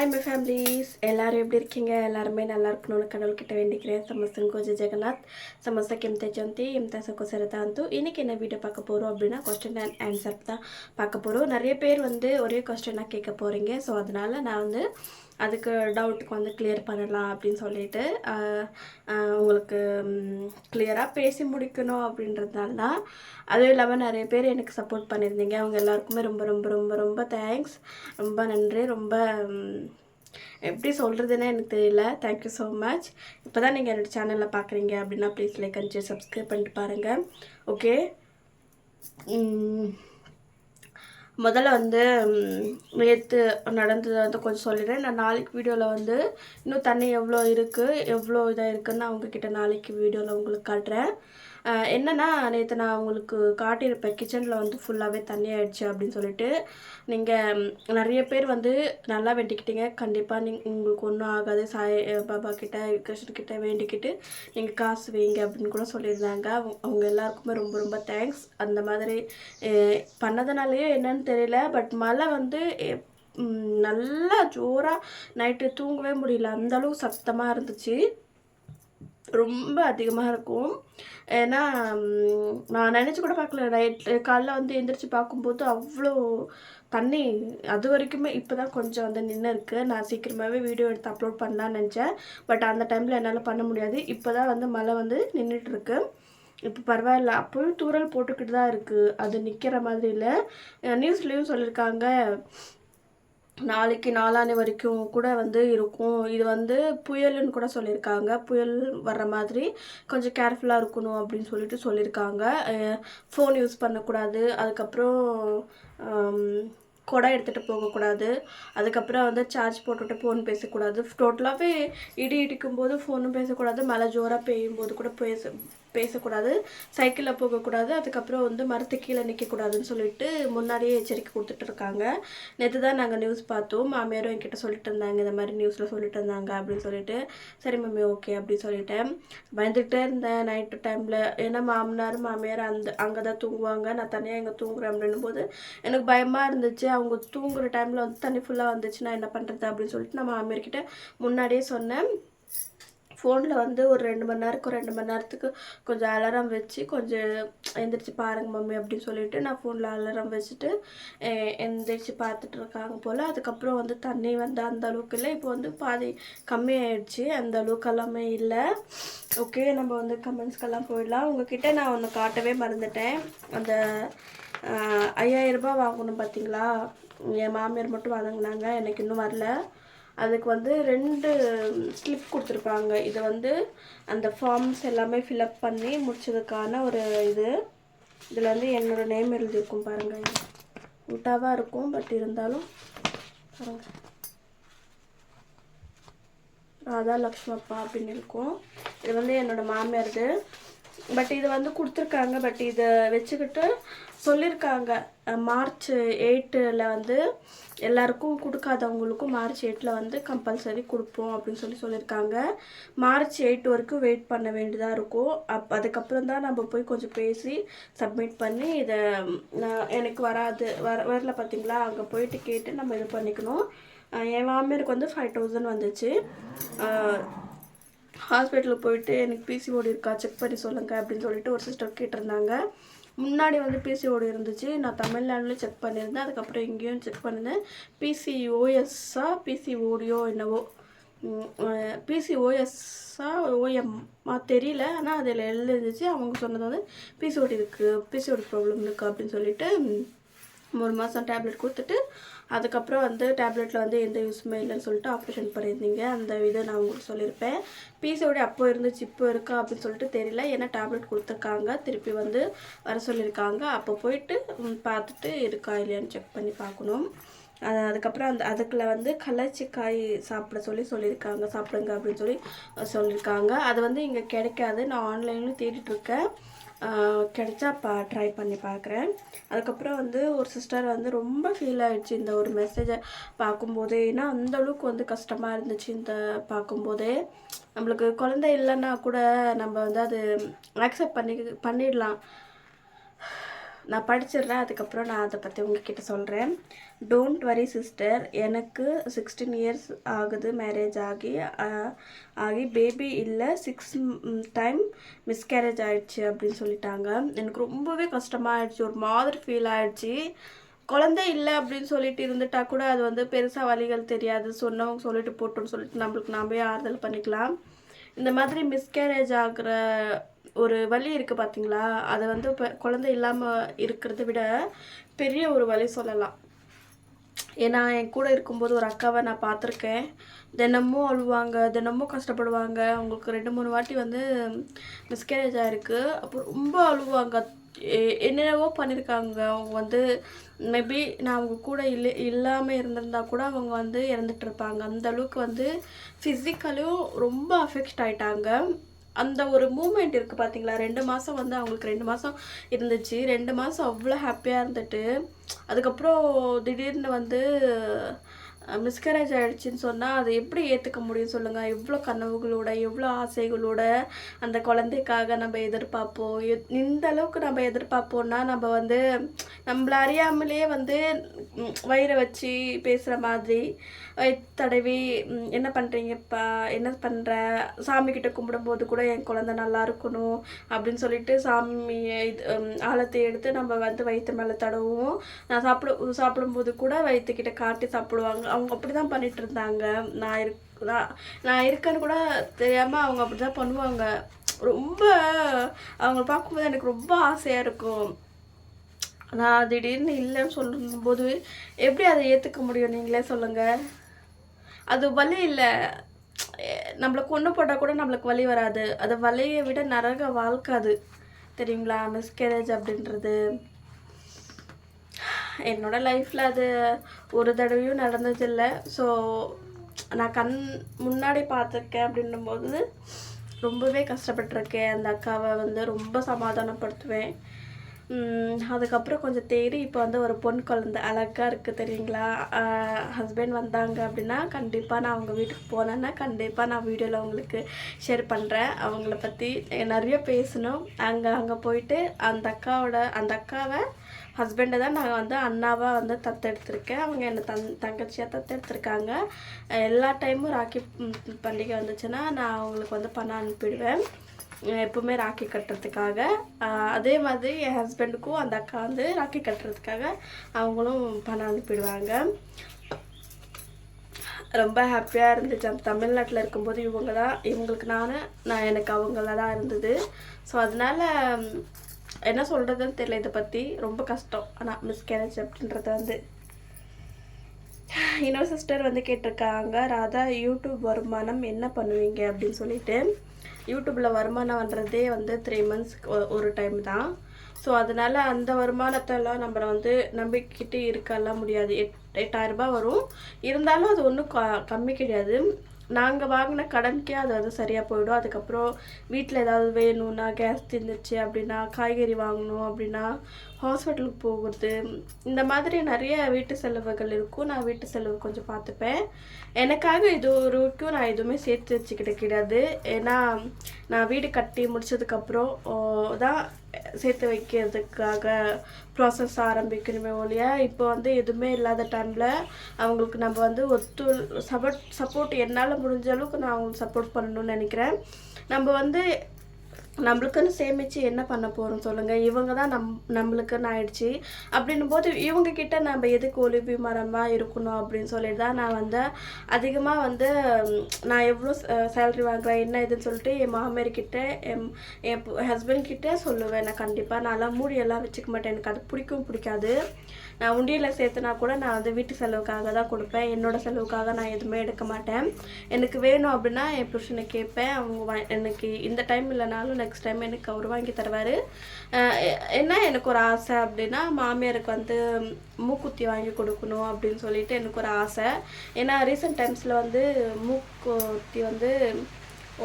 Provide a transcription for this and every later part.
Hi my families எல்லோரும் எப்படி இருக்கீங்க? எல்லாருமே நல்லா இருக்கணும்னு கடவுள் கிட்ட வேண்டிக்கிறேன். சமஸ்தன் கோஜ ஜெகநாத். சமஸ்தக் எம்தே ஜந்தி எம்தா சகோசரதா அந்து இன்றைக்கி என்ன வீடியோ பார்க்க போகிறோம் அப்படின்னா கொஸ்டின் அண்ட் ஆன்சர் தான் பார்க்க போகிறோம் நிறைய பேர் வந்து ஒரே கொஸ்டினாக கேட்க போகிறீங்க ஸோ அதனால் நான் வந்து அதுக்கு டவுட்டுக்கு வந்து கிளியர் பண்ணலாம் அப்படின்னு சொல்லிட்டு உங்களுக்கு கிளியராக பேசி முடிக்கணும் அப்படின்றதுனால தான். அதுவும் இல்லாமல் நிறைய பேர் எனக்கு சப்போர்ட் பண்ணியிருந்தீங்க. அவங்க எல்லாருக்குமே ரொம்ப ரொம்ப ரொம்ப ரொம்ப தேங்க்ஸ் ரொம்ப நன்றி. ரொம்ப எப்படி சொல்கிறதுனே எனக்கு தெரியல. தேங்க்யூ ஸோ மச் இப்போ தான் நீங்கள் என்னோடய சேனலில் பார்க்குறீங்க அப்படின்னா ப்ளீஸ் லைக் அண்ட் சப்ஸ்கிரைப் பண்ணிட்டு பாருங்கள் ஓகே முதல்ல வந்து நேற்று நடந்ததை வந்து கொஞ்சம் சொல்லிடுறேன். நான் நாளைக்கு வீடியோவில் வந்து இன்னும் தண்ணி எவ்வளோ இருக்குது எவ்வளோ இதாக இருக்குதுன்னு நான் உங்ககிட்ட நாளைக்கு வீடியோவில் உங்களுக்கு காட்டுறேன். என்னன்னா நேற்று நான் உங்களுக்கு காட்டியிருப்பேன் கிச்சனில் வந்து ஃபுல்லாகவே தண்ணி ஆயிடுச்சு அப்படின்னு சொல்லிட்டு. நீங்கள் நிறைய பேர் வந்து நல்லா வேண்டிக்கிட்டீங்க. கண்டிப்பாக நீ உங்களுக்கு ஒன்றும் ஆகாது. சாய் பாபா கிட்ட கிருஷ்ணன் கிட்ட வேண்டிக்கிட்டு நீங்கள் காசு வைங்க அப்படின்னு கூட சொல்லியிருந்தாங்க. அவங்க அவங்க எல்லாருக்குமே ரொம்ப ரொம்ப தேங்க்ஸ் அந்த மாதிரி பண்ணதுனாலேயே என்னன்னு தெரியல. பட் மழை வந்து எப்- நல்லா ஜோராக நைட்டு தூங்கவே முடியல. அந்தளவு சத்தமாக இருந்துச்சு. ரொம்ப அதிகமாக இருக்கும். ஏன்னா நான் நினச்சி கூட பார்க்கல. நைட் காலைல வந்து எந்திரிச்சு பார்க்கும்போது அவ்வளோ தண்ணி அது வரைக்குமே இப்போ தான் கொஞ்சம் வந்து நின்று இருக்குது நான் சீக்கிரமாகவே வீடியோ எடுத்து அப்லோட் பண்ணலான்னு நினச்சேன். பட் அந்த டைமில் என்னால் பண்ண முடியாது. இப்போ தான் வந்து மழை வந்து நின்றுட்டு இருக்கு இப்போ பரவாயில்ல. அப்போயும் தூரல் போட்டுக்கிட்டு தான் இருக்குது அது நிற்கிற மாதிரி இல்லை. நியூஸ்லேயும் சொல்லியிருக்காங்க நாளைக்கு நாளானி வரைக்கும் கூட வந்து இருக்கும். இது வந்து புயலுன்னு கூட சொல்லியிருக்காங்க. புயல் வர்ற மாதிரி கொஞ்சம் கேர்ஃபுல்லாக இருக்கணும் அப்படின்னு சொல்லிட்டு சொல்லியிருக்காங்க. ஃபோன் யூஸ் பண்ணக்கூடாது. அதுக்கப்புறம் கொடை எடுத்துகிட்டு போகக்கூடாது. அதுக்கப்புறம் வந்து சார்ஜ் போட்டுவிட்டு ஃபோன் பேசக்கூடாது. டோட்டலாகவே இடி இடிக்கும் போது ஃபோனும் பேசக்கூடாது. மழை ஜோராக பெய்யும் போது கூட பேச பேசக்கூடாது சைக்கிளில் போகக்கூடாது அதுக்கப்புறம் வந்து மரத்து கீழே நிற்கக்கூடாதுன்னு சொல்லிட்டு முன்னாடியே எச்சரிக்கை கொடுத்துட்டு இருக்காங்க. நேற்று தான் நாங்கள் நியூஸ் பார்த்தோம். மாமியாரும் என்கிட்ட சொல்லிட்டு இருந்தாங்க இந்த மாதிரி நியூஸில் சொல்லிட்டு இருந்தாங்க அப்படின்னு சொல்லிட்டு. சரி மம்மி ஓகே அப்படின்னு சொல்லிட்டேன். பயந்துக்கிட்டே இருந்தேன் நைட்டு டைமில் ஏன்னா மாமனார் மாமியார் அந்த அங்கே தான் தூங்குவாங்க. நான் தனியாக இங்கே தூங்குறேன் அப்படின்னும் போது எனக்கு பயமாக இருந்துச்சு. அவங்க தூங்குற டைமில் வந்து தண்ணி ஃபுல்லாக வந்துச்சு. நான் என்ன பண்ணுறது அப்படின்னு சொல்லிட்டு நான் மாமியார்கிட்ட முன்னாடியே சொன்னேன். ஃபோனில் வந்து ஒரு ரெண்டு மணி நேரம் ரெண்டு மணி நேரத்துக்கு கொஞ்சம் அலாரம் வச்சு கொஞ்சம் எந்திரிச்சு பாருங்க மம்மி அப்படின்னு சொல்லிட்டு நான் ஃபோனில் அலாரம் வச்சுட்டு எழுந்திரிச்சு எந்திரிச்சு பார்த்துட்டு இருக்காங்க போல். அதுக்கப்புறம் வந்து தண்ணி வந்து அந்த அளவுக்கு இல்லை. இப்போ வந்து பாதி கம்மியாயிடுச்சு. அந்த அளவுக்கு எல்லாமே இல்லை. ஓகே நம்ம வந்து கமெண்ட்ஸ்க்கெல்லாம் போயிடலாம். உங்ககிட்ட நான் ஒன்று காட்டவே மறந்துட்டேன். அந்த ஐயாயிரரூபா ஐயாயிரம் ரூபாய் வாங்கணும் பார்த்தீங்களா என் மாமியார் மட்டும் வாங்கினாங்க. எனக்கு இன்னும் வரல. அதுக்கு வந்து ரெண்டு ஸ்லிப் கொடுத்துருப்பாங்க இது வந்து அந்த ஃபார்ம்ஸ் எல்லாமே ஃபில்அப் பண்ணி முடிச்சதுக்கான ஒரு இது. இதில் வந்து என்னோட நேம் எழுதியிருக்கும் பாருங்கள் உட்டாவாக இருக்கும் பட் இருந்தாலும் பாருங்க. ராதா லக்ஷ்மப்பா அப்படின்னு இருக்கும். இது வந்து என்னோடய மாமியாரது. பட் இது வந்து கொடுத்துருக்காங்க. பட் இதை வச்சுக்கிட்டு சொல்லியிருக்காங்க மார்ச் எயிட்டில் வந்து எல்லாருக்கும் கொடுக்காதவங்களுக்கும் மார்ச் எயிட்டில் வந்து கம்பல்சரி கொடுப்போம் அப்படின்னு சொல்லி சொல்லியிருக்காங்க மார்ச் எயிட் வரைக்கும் வெயிட் பண்ண வேண்டியதாக இருக்கும். அப் அதுக்கப்புறம் தான் நம்ம போய் கொஞ்சம் பேசி சப்மிட் பண்ணி இதை நான் எனக்கு வராது. வர வரல பார்த்தீங்களா அங்கே போயிட்டு கேட்டு நம்ம இது பண்ணிக்கணும். என் மாமியருக்கு வந்து ஃபைவ் தௌசண்ட் வந்துச்சு. ஹாஸ்பிட்டலுக்கு போயிட்டு எனக்கு பிசிஓடி இருக்கா செக் பண்ணி சொல்லுங்கள் அப்படின்னு சொல்லிட்டு ஒரு சிஸ்டர் கேட்டிருந்தாங்க. முன்னாடி வந்து பிசிஓடி இருந்துச்சு. நான் தமிழ்நாடுலேயும் செக் பண்ணியிருந்தேன். அதுக்கப்புறம் இங்கேயும் செக் பண்ணியிருந்தேன் பிசிஓஎஸ்ஸா பிசிஓடியோ என்னவோ? பிசிஓஎஸ்ஸா ஓஎம்மா தெரியல. ஆனால் அதில் எழுதிருந்துச்சு அவங்க சொன்னது வந்து பிசிஓடி இருக்குது பிசிஓடி ப்ராப்ளம் இருக்குது அப்படின்னு சொல்லிட்டு ஒரு மாதம் டேப்லெட் கொடுத்துட்டு அதுக்கப்புறம் வந்து டேப்லெட்டில் வந்து எந்த யூஸுமே இல்லைன்னு சொல்லிட்டு ஆப்ரேஷன் பண்ணியிருந்தீங்க. அந்த இதை நான் உங்களுக்கு சொல்லியிருப்பேன். பிசிஓடி அப்போ இருந்துச்சு இப்போ இருக்கா அப்படின்னு சொல்லிட்டு தெரியல. ஏன்னா டேப்லெட் கொடுத்துருக்காங்க. திருப்பி வந்து வர சொல்லியிருக்காங்க. அப்போ போயிட்டு பார்த்துட்டு இருக்கா இல்லையான்னு செக் பண்ணி பார்க்கணும். அது அதுக்கப்புறம் அந்த அதுக்குள்ள வந்து கள்ளச்சிக்காய் சாப்பிட சொல்லி சொல்லியிருக்காங்க. சாப்பிடுங்க அப்படின்னு சொல்லி சொல்லியிருக்காங்க. அது வந்து இங்கே கிடைக்காது. நான் ஆன்லைன்லேயும் தேடிட்டுருக்கேன் கிடைச்சா பா ட்ரை பண்ணி பார்க்குறேன் அதுக்கப்புறம் வந்து ஒரு சிஸ்டர் வந்து ரொம்ப ஃபீல் ஆகிடுச்சு இந்த ஒரு மெசேஜை பார்க்கும்போதே. ஏன்னா அந்தளவுக்கு வந்து கஷ்டமாக இருந்துச்சு இந்த பார்க்கும்போதே. நம்மளுக்கு குழந்தை இல்லைன்னா கூட நம்ம வந்து அது அக்செப்ட் பண்ணி பண்ணிடலாம். நான் படிச்சிடுறேன் அதுக்கப்புறம் நான் அதை பற்றி உங்ககிட்ட சொல்கிறேன் டோன்ட் வரி சிஸ்டர் எனக்கு சிக்ஸ்டீன் இயர்ஸ் ஆகுது மேரேஜ் ஆகி ஆகி பேபி இல்லை சிக்ஸ் டைம் மிஸ்கேரேஜ் ஆகிடுச்சு அப்படின்னு சொல்லிட்டாங்க. எனக்கு ரொம்பவே கஷ்டமாகிடுச்சு ஒரு மாதிரி ஃபீல் ஆகிடுச்சு குழந்தை இல்லை அப்படின்னு சொல்லிட்டு இருந்துட்டா கூட அது வந்து பெருசாக வலிகள் தெரியாது. சொன்னவங்க சொல்லிட்டு போட்டோன்னு சொல்லிட்டு நம்மளுக்கு நாமே ஆறுதல் பண்ணிக்கலாம். இந்த மாதிரி மிஸ்கேரேஜ் ஆகிற ஒரு வலி இருக்குது பார்த்தீங்களா அதை வந்து இப்போ குழந்தை இல்லாமல் இருக்கிறத விட பெரிய ஒரு வலி சொல்லலாம். ஏன்னா என் கூட இருக்கும்போது ஒரு அக்காவை நான் பார்த்துருக்கேன். தினமும் அழுவாங்க தினமும் கஷ்டப்படுவாங்க. அவங்களுக்கு ரெண்டு மூணு வாட்டி வந்து மிஸ்கேரேஜ் ஆகிருக்கு அப்போ ரொம்ப அழுவாங்க. என்னென்னவோ பண்ணியிருக்காங்க அவங்க வந்து மேபி நான் அவங்க கூட இல்லை இல்லாமல் இருந்திருந்தா கூட அவங்க வந்து இறந்துட்டு இருப்பாங்க. அந்த அளவுக்கு வந்து ஃபிசிக்கலையும் ரொம்ப அஃபெக்ட் ஆயிட்டாங்க. அந்த ஒரு மூமெண்ட் இருக்குது பார்த்தீங்களா ரெண்டு மாதம் வந்து அவங்களுக்கு ரெண்டு மாதம் இருந்துச்சு. ரெண்டு மாதம் அவ்வளோ ஹாப்பியாக இருந்துட்டு அதுக்கப்புறம் திடீர்னு வந்து மிஸ்கரேஜ் ஆகிடுச்சின்னு சொன்னால் அதை எப்படி ஏற்றுக்க முடியும் சொல்லுங்கள் எவ்வளோ கனவுகளோட எவ்வளோ ஆசைகளோட அந்த குழந்தைக்காக நம்ம எதிர்பார்ப்போம்? இந்த அளவுக்கு நம்ம எதிர்பார்ப்போம்னா நம்ம வந்து நம்மள அறியாமலே வந்து வயிறை வச்சு பேசுகிற மாதிரி வயிற்று தடவி என்ன பண்ணுறீங்கப்பா என்ன பண்ணுற சாமிக்கிட்ட கும்பிடும்போது கூட என் குழந்தை நல்லா இருக்கணும் அப்படின்னு சொல்லிட்டு சாமியை இது ஆழத்தை எடுத்து நம்ம வந்து வயிற்று மேலே தடவும் நான் சாப்பிட சாப்பிடும்போது கூட வயிற்றுக்கிட்ட காட்டி சாப்பிடுவாங்க. அவங்க அப்படி தான் பண்ணிட்டு இருந்தாங்க நான் இருக் நான் நான் இருக்கேன்னு கூட தெரியாமல் அவங்க அப்படி தான் பண்ணுவாங்க. ரொம்ப அவங்கள பார்க்கும்போது எனக்கு ரொம்ப ஆசையாக இருக்கும். நான் திடீர்னு இல்லைன்னு சொல்லும்போது எப்படி அதை ஏற்றுக்க முடியும் நீங்களே சொல்லுங்கள் அது வலி இல்லை. நம்மளை கொண்டு போட்டால் கூட நம்மளுக்கு வலி வராது. அது வலியை விட நரக வாழ்க்கை அது. தெரியுங்களா? மிஸ்கேரேஜ் அப்படின்றது. என்னோடய லைஃப்பில் அது ஒரு தடவையும் நடந்ததில்லை. ஸோ நான் கண் முன்னாடி பார்த்துருக்கேன் அப்படின்னும்போது ரொம்பவே கஷ்டப்பட்டிருக்கேன். அந்த அக்காவை வந்து ரொம்ப சமாதானப்படுத்துவேன். அதுக்கப்புறம் கொஞ்சம் தேடி இப்போ வந்து ஒரு பொன் குழந்தை அழகாக இருக்குது தெரியுங்களா? ஹஸ்பண்ட் வந்தாங்க அப்படின்னா கண்டிப்பாக நான் அவங்க வீட்டுக்கு போனேன்னா கண்டிப்பாக நான் வீடியோவில் உங்களுக்கு ஷேர் பண்ணுறேன் அவங்கள பற்றி நிறைய பேசணும். அங்கே அங்கே போயிட்டு அந்த அக்காவோட அந்த அக்காவை ஹஸ்பண்டை தான் நான் வந்து அண்ணாவாக வந்து தத்தெடுத்திருக்கேன். அவங்க என்னை தன் தங்கச்சியாக தத்தெடுத்திருக்காங்க. எல்லா டைமும் ராக்கி பண்டிகை வந்துச்சுன்னா நான் அவங்களுக்கு வந்து பணம் அனுப்பிடுவேன். எப்பவுமே ராக்கி கட்டுறதுக்காக. அதே மாதிரி என் ஹஸ்பண்டுக்கும் அந்த அக்கா வந்து ராக்கி கட்டுறதுக்காக அவங்களும் பணம் அனுப்பிடுவாங்க. ரொம்ப ஹாப்பியாக இருந்துச்சு. அந்த தமிழ்நாட்டில் இருக்கும்போது இவங்க தான் இவங்களுக்கு நான் நான் எனக்கு அவங்கள தான் இருந்தது. ஸோ அதனால என்ன சொல்கிறதுன்னு தெரியல. இதை பற்றி ரொம்ப கஷ்டம். ஆனால் மிஸ்கேரேஜ் அப்படின்றது வந்து இன்னொரு சிஸ்டர் வந்து கேட்டிருக்காங்க ராதா யூடியூப் வருமானம் என்ன பண்ணுவீங்க? அப்படின்னு சொல்லிட்டு. யூடியூப்பில் வருமானம் வர்றதே வந்து த்ரீ மந்த்ஸ்க்கு ஒரு டைம் தான். ஸோ அதனால அந்த வருமானத்தெல்லாம் நம்ம வந்து நம்பிக்கிட்டு இருக்கெல்லாம் முடியாது. எட் எட்டாயிரரூபா வரும். இருந்தாலும் அது ஒன்றும் கம்மி கிடையாது. நாங்கள் வாங்கின கடனுக்கே அது வந்து சரியாக போயிடும். அதுக்கப்புறம் வீட்டில் ஏதாவது வேணும்னா கேஸ் தீர்ந்துச்சு அப்படின்னா காய்கறி வாங்கணும் அப்படின்னா ஹாஸ்பிட்டலுக்கு போகிறது இந்த மாதிரி நிறைய வீட்டு செலவுகள் இருக்கும். நான் வீட்டு செலவு கொஞ்சம் பார்த்துப்பேன். எனக்காக இது வரைக்கும் நான் எதுவுமே சேர்த்து வச்சுக்கிட்டு கிடையாது. ஏன்னா நான் வீடு கட்டி முடிச்சதுக்கப்புறம் தான் சேர்த்து வைக்கிறதுக்காக ப்ராசஸ் ஆரம்பிக்கணுமே ஒழிய இப்போ வந்து எதுவுமே இல்லாத டைமில் அவங்களுக்கு நம்ம வந்து ஒத்து சப்போர்ட் சப்போர்ட் என்னால் முடிஞ்ச அளவுக்கு நான் அவங்களுக்கு சப்போர்ட் பண்ணணும்னு நினைக்கிறேன். நம்ம வந்து நம்மளுக்குன்னு சேமித்து என்ன பண்ண போகிறோம் சொல்லுங்கள் இவங்க தான் நம் நம்மளுக்குன்னு ஆயிடுச்சு. அப்படின்னும் போது இவங்கக்கிட்ட நம்ம எதுக்கு ஒலிபி மரமாக இருக்கணும் அப்படின்னு சொல்லிட்டு தான் நான் வந்து அதிகமாக வந்து நான் எவ்வளோ சேலரி வாங்குறேன் என்ன இதுன்னு சொல்லிட்டு என் மாமியார் கிட்ட என் என் ஹஸ்பண்ட் கிட்டே சொல்லுவேன். நான் கண்டிப்பாக நான்லாம் மூடியெல்லாம் வச்சுக்க மாட்டேன். எனக்கு அது பிடிக்கும் பிடிக்காது. நான் உண்டியலில் சேர்த்துனா கூட நான் வந்து வீட்டு செலவுக்காக தான் கொடுப்பேன். என்னோட செலவுக்காக நான் எதுவுமே எடுக்க மாட்டேன். எனக்கு வேணும் அப்படின்னா என் புருஷனை கேட்பேன். அவங்க எனக்கு இந்த டைம் இல்லைனாலும் நெக்ஸ்ட் டைம் எனக்கு அவர் வாங்கி தருவார். என்ன எனக்கு ஒரு ஆசை அப்படின்னா மாமியாருக்கு வந்து மூக்குத்தி வாங்கி கொடுக்கணும் அப்படின்னு சொல்லிட்டு எனக்கு ஒரு ஆசை. ஏன்னா ரீசெண்ட் டைம்ஸில் வந்து மூக்குத்தி வந்து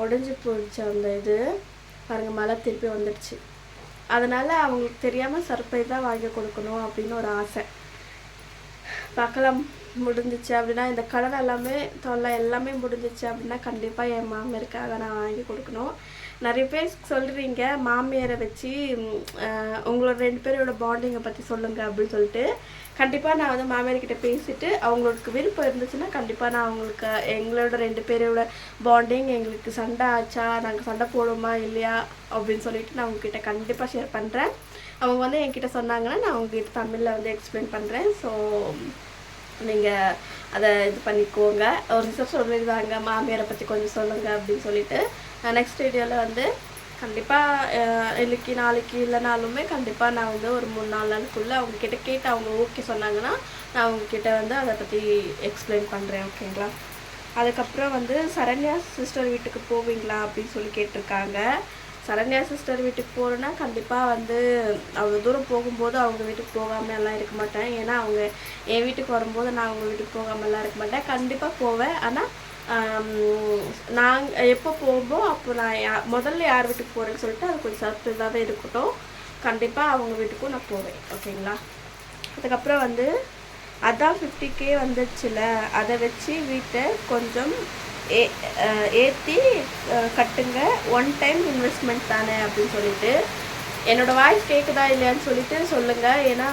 உடஞ்சி போயிடுச்சு அந்த இது. பாருங்கள் மழை திருப்பி வந்துடுச்சு. அதனால் அவங்களுக்கு தெரியாமல் சர்ப்ரைஸாக வாங்கி கொடுக்கணும் அப்படின்னு ஒரு ஆசை. பார்க்கலாம் முடிஞ்சிச்சு அப்படின்னா இந்த கடன் எல்லாமே தொல்லை எல்லாமே முடிஞ்சிச்சு அப்படின்னா கண்டிப்பாக என் மாமியாருக்காக நான் வாங்கி கொடுக்கணும். நிறைய பேர் சொல்கிறீங்க மாமியாரை வச்சு உங்களோட ரெண்டு பேரோட பாண்டிங்கை பற்றி சொல்லுங்கள் அப்படின்னு சொல்லிட்டு. கண்டிப்பாக நான் வந்து மாமியார்கிட்ட பேசிட்டு அவங்களுக்கு விருப்பம் இருந்துச்சுன்னா கண்டிப்பாக நான் அவங்களுக்கு எங்களோட ரெண்டு பேரோட பாண்டிங் எங்களுக்கு சண்டை ஆச்சா நாங்கள் சண்டை போடுவோமா இல்லையா அப்படின்னு சொல்லிட்டு நான் உங்ககிட்ட கண்டிப்பாக ஷேர் பண்ணுறேன் அவங்க வந்து என்கிட்ட சொன்னாங்கன்னா நான் உங்ககிட்ட தமிழில் வந்து எக்ஸ்பிளைன் பண்ணுறேன் ஸோ நீங்கள் அதை இது பண்ணிக்கோங்க. ஒரு நிமிஷம் சொல்லிடுவாங்க மாமியாரை பற்றி கொஞ்சம் சொல்லுங்கள் அப்படின்னு சொல்லிட்டு. நெக்ஸ்ட் வீடியோவில் வந்து கண்டிப்பாக இன்னைக்கு நாளைக்கு இல்லைனாலுமே கண்டிப்பாக நான் வந்து ஒரு மூணு நாலு நாளுக்குள்ளே அவங்கக்கிட்ட கேட்டு அவங்க ஓகே சொன்னாங்கன்னா நான் அவங்கக்கிட்ட வந்து அதை பற்றி எக்ஸ்பிளைன் பண்ணுறேன் ஓகேங்களா அதுக்கப்புறம் வந்து சரண்யா சிஸ்டர் வீட்டுக்கு போவீங்களா அப்படின்னு சொல்லி கேட்டிருக்காங்க. சரண்யா சிஸ்டர் வீட்டுக்கு போகிறேன்னா கண்டிப்பாக வந்து அவ்வளோ தூரம் போகும்போது அவங்க வீட்டுக்கு போகாமல் எல்லாம் இருக்க மாட்டேன். ஏன்னா அவங்க என் வீட்டுக்கு வரும்போது நான் அவங்க வீட்டுக்கு போகாமலாம் இருக்க மாட்டேன். கண்டிப்பாக போவேன். ஆனால் நாங்கள் எப்போ போகும்போ அப்போ நான் யா முதல்ல யார் வீட்டுக்கு போகிறேன்னு சொல்லிட்டு அது கொஞ்சம் சர்ப்ரைஸாகவே இருக்கட்டும். கண்டிப்பாக அவங்க வீட்டுக்கும் நான் போவேன். ஓகேங்களா? அதுக்கப்புறம் வந்து அதான் ஃபிஃப்டி கே வந்துடுச்சுல அதை வச்சு வீட்டை கொஞ்சம் ஏ ஏற்றி கட்டுங்க. ஒன் டைம் இன்வெஸ்ட்மெண்ட் தானே அப்படின்னு சொல்லிட்டு. என்னோடய வாய்ஸ் கேட்குதா இல்லையான்னு சொல்லிட்டு சொல்லுங்கள் ஏன்னா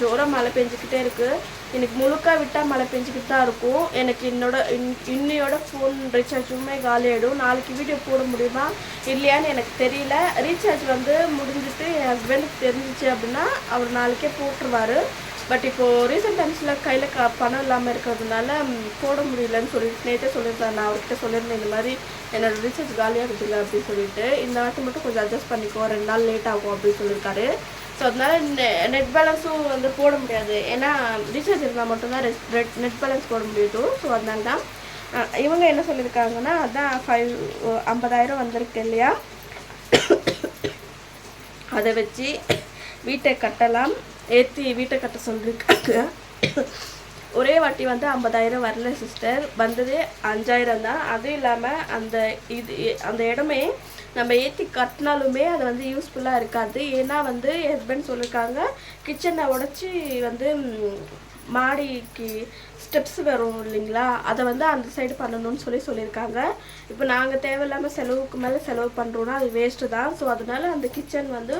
ஜோரம் மழை பெஞ்சிக்கிட்டே இருக்குது எனக்கு முழுக்க விட்டால் மழை பெஞ்சிக்கிட்டு தான் இருக்கும். எனக்கு என்னோட இன்- இன்னையோட ஃபோன் ரீசார்ஜுமே காலியாயிடும். நாளைக்கு வீடியோ போட முடியுமா? இல்லையான்னு எனக்கு தெரியல. ரீசார்ஜ் வந்து முடிஞ்சிட்டு என் ஹஸ்பண்டுக்கு தெரிஞ்சிச்சு அப்படின்னா அவர் நாளைக்கே போட்டுருவாரு. பட் இப்போது ரீசெண்ட் டைம்ஸில் கையில் க பணம் இல்லாமல் இருக்கிறதுனால போட முடியலன்னு சொல்லிட்டு நேற்றே சொல்லியிருந்தேன். நான் அவர்கிட்ட சொல்லியிருந்தேன் இந்த மாதிரி என்னோடய ரீசார்ஜ் காலியாக இருக்குதுங்க அப்படின்னு சொல்லிட்டு. இந்த வாட்டி மட்டும் கொஞ்சம் அட்ஜஸ்ட் பண்ணிக்கோ. ரெண்டு நாள் லேட் ஆகும் அப்படின்னு சொல்லியிருக்காரு. ஸோ அதனால நெட் பேலன்ஸும் வந்து போட முடியாது. ஏன்னா ரீசார்ஜ் இருந்தால் மட்டும்தான் நெட் பேலன்ஸ் போட முடியும் ஸோ அதனால தான் இவங்க என்ன சொல்லியிருக்காங்கன்னா அதான் ஃபைவ் ஐம்பதாயிரம் வந்திருக்கு இல்லையா? அதை வச்சு வீட்டை கட்டலாம். ஏற்றி வீட்டை கட்ட சொல்லியிருக்காங்க. ஒரே வாட்டி வந்து ஐம்பதாயிரம் வரல சிஸ்டர் வந்தது அஞ்சாயிரம் தான். அதுவும் இல்லாமல் அந்த இது அந்த இடமே நம்ம ஏற்றி கட்டினாலுமே அது வந்து யூஸ்ஃபுல்லாக இருக்காது. ஏன்னா வந்து என் ஹஸ்பண்ட் சொல்லியிருக்காங்க கிச்சனை உடச்சி வந்து மாடிக்கு ஸ்டெப்ஸ் வரும் இல்லைங்களா? அதை வந்து அந்த சைடு பண்ணணும்னு சொல்லி சொல்லியிருக்காங்க இப்போ நாங்கள் தேவையில்லாமல் செலவுக்கு மேலே செலவு பண்ணுறோன்னா அது வேஸ்ட்டு தான். ஸோ அதனால அந்த கிச்சன் வந்து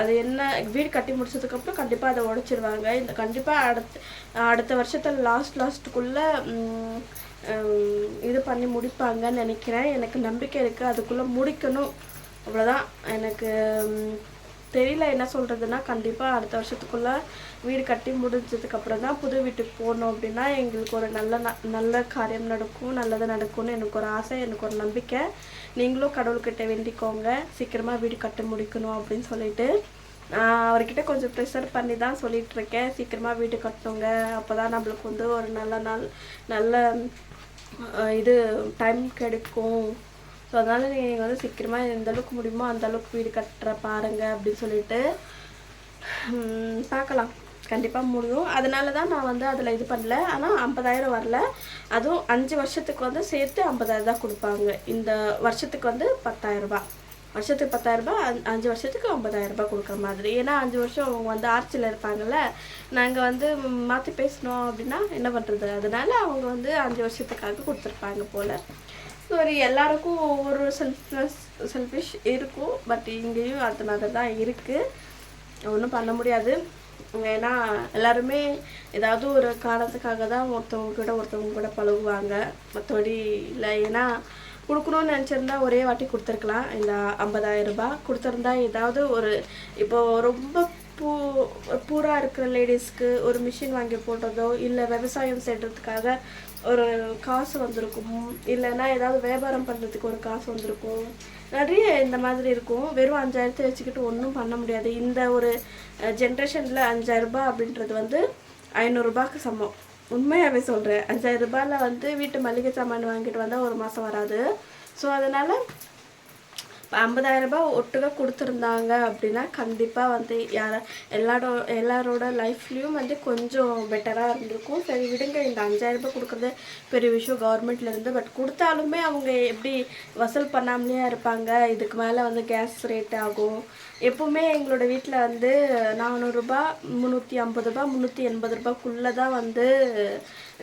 அது என்ன வீடு கட்டி முடிச்சதுக்கப்புறம் கண்டிப்பாக அதை உடச்சிடுவாங்க இந்த கண்டிப்பாக அடுத்த அடுத்த வருஷத்தில் லாஸ்ட் லாஸ்ட்டுக்குள்ளே இது பண்ணி முடிப்பாங்கன்னு நினைக்கிறேன். எனக்கு நம்பிக்கை இருக்குது அதுக்குள்ளே முடிக்கணும். அவ்வளோதான் எனக்கு தெரியல என்ன சொல்கிறதுனா கண்டிப்பாக அடுத்த வருஷத்துக்குள்ளே வீடு கட்டி முடிஞ்சதுக்கப்புறம் தான் புது வீட்டுக்கு போகணும் அப்படின்னா எங்களுக்கு ஒரு நல்ல ந- நல்ல காரியம் நடக்கும் நல்லது நடக்கும்னு எனக்கு ஒரு ஆசை எனக்கு ஒரு நம்பிக்கை. நீங்களும் கடவுள்கிட்ட வேண்டிக்கோங்க. சீக்கிரமாக வீடு கட்டி முடிக்கணும் அப்படின்னு சொல்லிட்டு. நான் அவர்கிட்ட கொஞ்சம் ப்ரெஷர் பண்ணி தான் சொல்லிட்டு இருக்கேன் சீக்கிரமாக வீடு கட்டணுங்க அப்போ தான் நம்மளுக்கு வந்து ஒரு நல்ல நாள் நல்ல இது டைம் கிடைக்கும். ஸோ அதனால் நீங்கள் வந்து சீக்கிரமாக எந்த அளவுக்கு முடியுமோ அந்த அளவுக்கு வீடு கட்டுற பாருங்க அப்படின்னு சொல்லிட்டு பார்க்கலாம் கண்டிப்பாக முடியும். அதனால தான் நான் வந்து அதில் இது பண்ணல. ஆனால் ஐம்பதாயிரம் வரல. அதுவும் அஞ்சு வருஷத்துக்கு வந்து சேர்த்து ஐம்பதாயிரம் தான் கொடுப்பாங்க. இந்த வருஷத்துக்கு வந்து பத்தாயிரம் ரூபாய். வருஷத்துக்கு பத்தாயிரரூபா அஞ்சு- வருஷத்துக்கு ஐம்பதாயிரரூபா கொடுக்குற மாதிரி. ஏன்னா அஞ்சு வருஷம் அவங்க வந்து ஆட்சியில் இருப்பாங்கல்ல நாங்கள் வந்து மாற்றி பேசினோம் அப்படின்னா என்ன பண்ணுறது அதனால அவங்க வந்து அஞ்சு வருஷத்துக்காக கொடுத்துருப்பாங்க போல். சரி எல்லாருக்கும் ஒவ்வொரு செல்ஃப்னஸ் செல்ஃபிஷ் இருக்கும். பட் இங்கேயும் அது மாதிரி தான் இருக்குது ஒன்றும் பண்ண முடியாது. ஏன்னா எல்லாருமே ஏதாவது ஒரு காரணத்துக்காக தான் ஒருத்தவங்க கூட ஒருத்தவங்க கூட பழகுவாங்க. மற்றபடி இல்லை. ஏன்னா கொடுக்கணும்னு நினச்சிருந்தா ஒரே வாட்டி கொடுத்துருக்கலாம். இந்த ஐம்பதாயிரம் ரூபாய் கொடுத்துருந்தா ஏதாவது ஒரு இப்போ ரொம்ப பூ பூராக இருக்கிற லேடிஸ்க்கு ஒரு மிஷின் வாங்கி போடுறதோ இல்லை விவசாயம் செய்கிறதுக்காக ஒரு காசு வந்திருக்கும். இல்லைன்னா ஏதாவது வியாபாரம் பண்ணுறதுக்கு ஒரு காசு வந்திருக்கும். நிறைய இந்த மாதிரி இருக்கும். வெறும் அஞ்சாயிரத்தை வச்சுக்கிட்டு ஒன்றும் பண்ண முடியாது. இந்த ஒரு ஜென்ரேஷனில் அஞ்சாயிரம் ரூபாய் அப்படின்றது வந்து ஐநூறுரூபாக்கு சமம். உண்மையாகவே சொல்கிறேன் அஞ்சாயிரம் ரூபாயில் வந்து வீட்டு மளிகை சாமான் வாங்கிட்டு வந்தால் ஒரு மாதம் வராது. ஸோ அதனால் ஐம்பதாயிரம் ரூபாய் ஒட்டுக்கா கொடுத்துருந்தாங்க அப்படின்னா கண்டிப்பாக வந்து யார எல்லாரோ எல்லாரோட லைஃப்லேயும் வந்து கொஞ்சம் பெட்டராக இருந்திருக்கும். சரி விடுங்க இந்த அஞ்சாயிரம் ரூபாய் கொடுக்குறது பெரிய விஷயம் கவர்மெண்ட்லேருந்து பட் கொடுத்தாலுமே அவங்க எப்படி வசூல் பண்ணாமலேயே இருப்பாங்க? இதுக்கு மேலே வந்து கேஸ் ரேட் ஆகும். எப்போவுமே எங்களோட வீட்டில் வந்து நானூறுரூபா முந்நூற்றி ஐம்பது ரூபா முந்நூற்றி எண்பது ரூபாய்க்குள்ளே தான் வந்து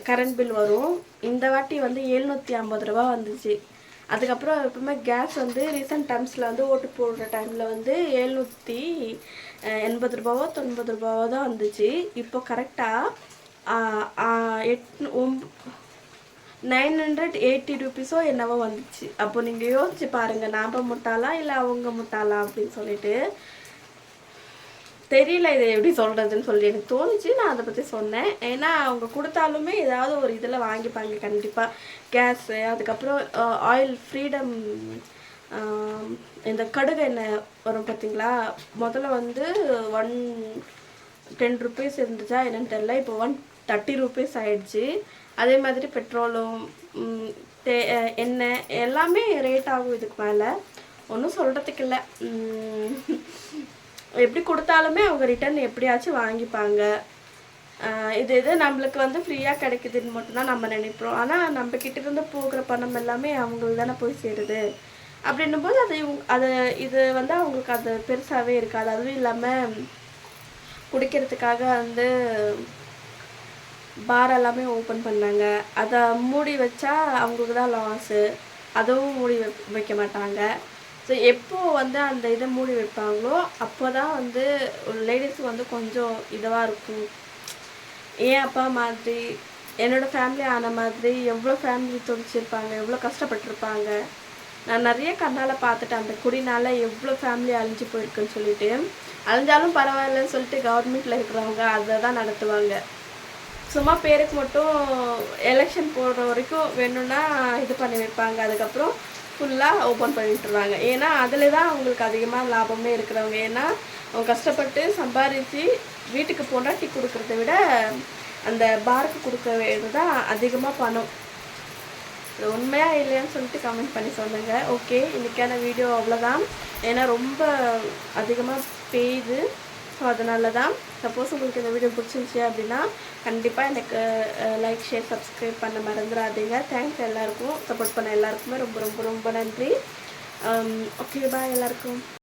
கரண்ட் பில் வரும். இந்த வாட்டி வந்து எழுநூற்றி ஐம்பது ரூபா வந்துச்சு. அதுக்கப்புறம் எப்பவுமே கேஸ் வந்து ரீசெண்ட் டைம்ஸில் வந்து ஓட்டு போடுற டைமில் வந்து எழுநூற்றி எண்பது ரூபாவோ தொண்ணூறு ரூபாவோ தான் வந்துச்சு. இப்போ கரெக்டாக எட் ஒம்ப நைன் ஹண்ட்ரட் எயிட்டி ருபீஸோ என்னவோ வந்துச்சு. அப்போ நீங்கள் யோசிச்சு பாருங்கள் நாம் முட்டாளா இல்லை அவங்க முட்டாளா அப்படின்னு சொல்லிட்டு தெரியல இதை எப்படி சொல்கிறதுன்னு சொல்லி எனக்கு தோணுச்சு. நான் அதை பற்றி சொன்னேன். ஏன்னா அவங்க கொடுத்தாலுமே ஏதாவது ஒரு இதில் வாங்கிப்பாங்க. கண்டிப்பாக கேஸு அதுக்கப்புறம் ஆயில் ஃப்ரீடம் இந்த கடுகு எண்ணெய் வரும் பார்த்தீங்களா முதல்ல வந்து ஒன் டென் ருபீஸ் இருந்துச்சா என்னென்னு தெரில இப்போ ஒன் தேர்ட்டி ருபீஸ் ஆயிடுச்சு. அதே மாதிரி பெட்ரோலும் தே எண்ணெய் எல்லாமே ரேட் ஆகும் இதுக்கு மேலே. ஒன்றும் சொல்கிறதுக்கு இல்லை. எப்படி கொடுத்தாலுமே அவங்க ரிட்டர்ன் எப்படியாச்சும் வாங்கிப்பாங்க. இது இது நம்மளுக்கு வந்து ஃப்ரீயாக கிடைக்குதுன்னு மட்டும்தான் நம்ம நினைப்போம். ஆனால் நம்ம கிட்டேருந்து போகிற பணம் எல்லாமே அவங்களுக்கு தானே போய் சேருது. அப்படின்னும் போது அது இவங்க அது இது வந்து அவங்களுக்கு அது பெருசாகவே இருக்காது. அதுவும் இல்லாமல் குடிக்கிறதுக்காக வந்து பார் எல்லாமே ஓப்பன் பண்ணாங்க. அதை மூடி வச்சா அவங்களுக்கு தான் லாஸு அதுவும் மூடி வைக்க மாட்டாங்க. ஸோ எப்போ வந்து அந்த இதை மூடி வைப்பாங்களோ அப்போ தான் வந்து லேடிஸ்க்கு வந்து கொஞ்சம் இதுவாக இருக்கும். ஏன் அப்பா மாதிரி என்னோட ஃபேமிலி ஆன மாதிரி எவ்வளோ ஃபேமிலி துடிச்சிருப்பாங்க எவ்வளோ கஷ்டப்பட்டிருப்பாங்க. நான் நிறைய கண்ணால் பார்த்துட்டேன் அந்த குடினால் எவ்வளோ ஃபேமிலி அழிஞ்சு போயிருக்குன்னு சொல்லிட்டு அழிஞ்சாலும் பரவாயில்லன்னு சொல்லிட்டு கவர்மெண்ட்டில் இருக்கிறவங்க அதை தான் நடத்துவாங்க. சும்மா பேருக்கு மட்டும் எலெக்ஷன் போடுற வரைக்கும் வேணும்னா இது பண்ணி வைப்பாங்க. அதுக்கப்புறம் ஃபுல்லாக ஓப்பன் பண்ணி விட்டுருவாங்க ஏன்னா அதில் தான் அவங்களுக்கு அதிகமாக லாபமே இருக்கிறவங்க. ஏன்னா அவங்க கஷ்டப்பட்டு சம்பாதிச்சு வீட்டுக்கு பொண்டாட்டி கொடுக்குறத விட அந்த பாருக்கு கொடுக்கறது தான் அதிகமாக பணம். இது உண்மையாக இல்லையான்னு சொல்லிட்டு கமெண்ட் பண்ணி சொல்லுங்கள் ஓகே இன்னைக்கான வீடியோ அவ்வளோதான் ஏன்னா ரொம்ப அதிகமாக பெய்யுது ஸோ அதனால தான் சப்போஸ் உங்களுக்கு இந்த வீடியோ பிடிச்சிருந்துச்சி அப்படின்னா கண்டிப்பாக எனக்கு லைக் ஷேர் சப்ஸ்கிரைப் பண்ண மறந்துடாதீங்க தேங்க்ஸ் எல்லாருக்கும். சப்போர்ட் பண்ண எல்லாருக்குமே ரொம்ப ரொம்ப ரொம்ப நன்றி. Um, ஓகே பாய் எல்லாருக்கும்.